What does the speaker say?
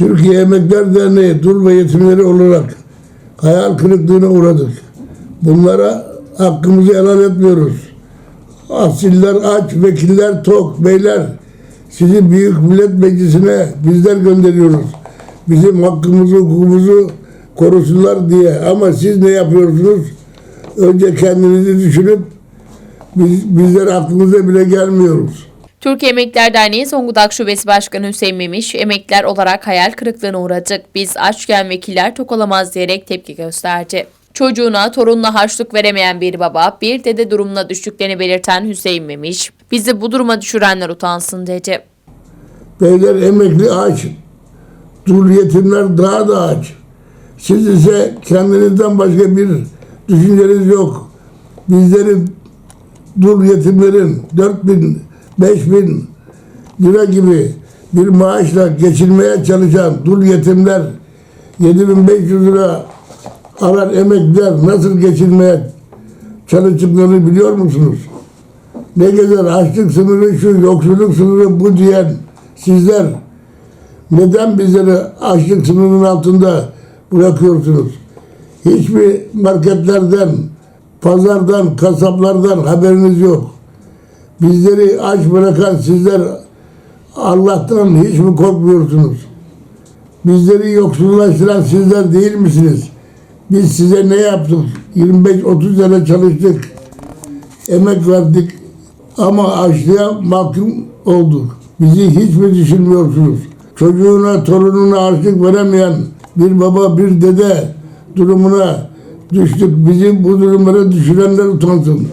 Türkiye Emekler Derneği dul ve yetimleri olarak hayal kırıklığına uğradık. Bunlara hakkımızı helal etmiyoruz. Asiller aç, vekiller tok, beyler. Sizi Büyük Millet Meclisi'ne bizler gönderiyoruz. Bizim hakkımızı, hukukumuzu korusunlar diye. Ama siz ne yapıyorsunuz? Önce kendinizi düşünüp biz, bizler aklımıza bile gelmiyoruz. Türkiye Emekliler Derneği Zonguldak Şubesi Başkanı Hüseyin Memiş, emekliler olarak hayal kırıklığına uğradık. Biz açken vekiller tok olamaz diyerek tepki gösterdi. Çocuğuna, torununa harçlık veremeyen bir baba, bir dede durumuna düştüklerini belirten Hüseyin Memiş, bizi bu duruma düşürenler utansın dedi. Beyler emekli aç. Dul yetimler daha da aç. Siz ise kendinizden başka bir düşünceniz yok. Bizlerin dul yetimlerin 4 bin, 5 bin lira gibi bir maaşla geçinmeye çalışan dul yetimler 7500 lira alan emekliler nasıl geçinmeye çalıştıklarını biliyor musunuz? Ne gezer açlık sınırı şu, yoksulluk sınırı bu diyen sizler neden bizleri açlık sınırının altında bırakıyorsunuz? Hiçbir marketlerden, pazardan, kasaplardan haberiniz yok. Bizleri aç bırakan sizler Allah'tan hiç mi korkmuyorsunuz? Bizleri yoksullaştıran sizler değil misiniz? Biz size ne yaptık? 25-30 sene çalıştık emek verdik ama açlığa mahkum olduk. Bizi hiç mi düşünmüyorsunuz? Çocuğuna, torununa harçlık veremeyen bir baba, bir dede durumuna düştük. Bizi bu durumlara düşürenler utansın.